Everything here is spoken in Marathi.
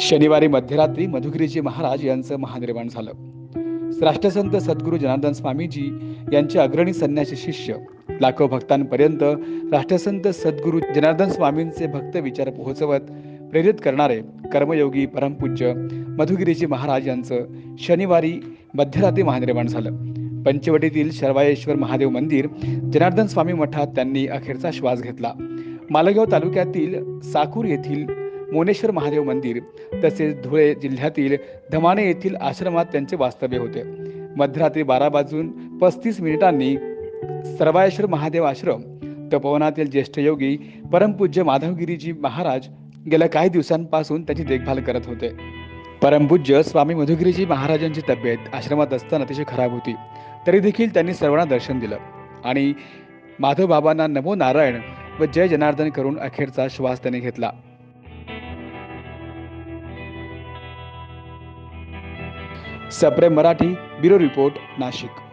शनिवारी मध्यरात्री मधुगिरीजी महाराज यांचं महानिर्वाण झालं. राष्ट्रसंत सद्गुरू जनार्दन स्वामीजी यांचे अग्रणी संन्यासी शिष्य लाखो भक्तांपर्यंत राष्ट्रसंत सद्गुरू जनार्दन स्वामींचे भक्त विचार पोहोचवत प्रेरित करणारे कर्मयोगी परमपूज्य मधुगिरीजी महाराज यांचं शनिवारी मध्यरात्री महानिर्वाण झालं. पंचवटीतील शर्वायेश्वर महादेव मंदिर जनार्दन स्वामी मठात त्यांनी अखेरचा श्वास घेतला. मालेगाव तालुक्यातील साकूर येथील मोनेश्वर महादेव मंदिर तसेच धुळे जिल्ह्यातील धमाणे येथील आश्रमात त्यांचे वास्तव्य होते. मध्यरात्री बारा वाजून पस्तीस मिनिटांनी सर्वायश्वर महादेव आश्रम तपोवनातील ज्येष्ठ योगी परमपूज्य माधवगिरीजी महाराज गेल्या काही दिवसांपासून त्याची देखभाल करत होते. परमपूज्य स्वामी मधुगिरीजी महाराजांची तब्येत आश्रमात असताना अतिशय खराब होती. तरी देखील त्यांनी सर्वांना दर्शन दिलं आणि माधव बाबांना नमो नारायण व जय जनार्दन करून अखेरचा श्वास त्यांनी घेतला. सप्रेम मराठी ब्युरो रिपोर्ट नाशिक.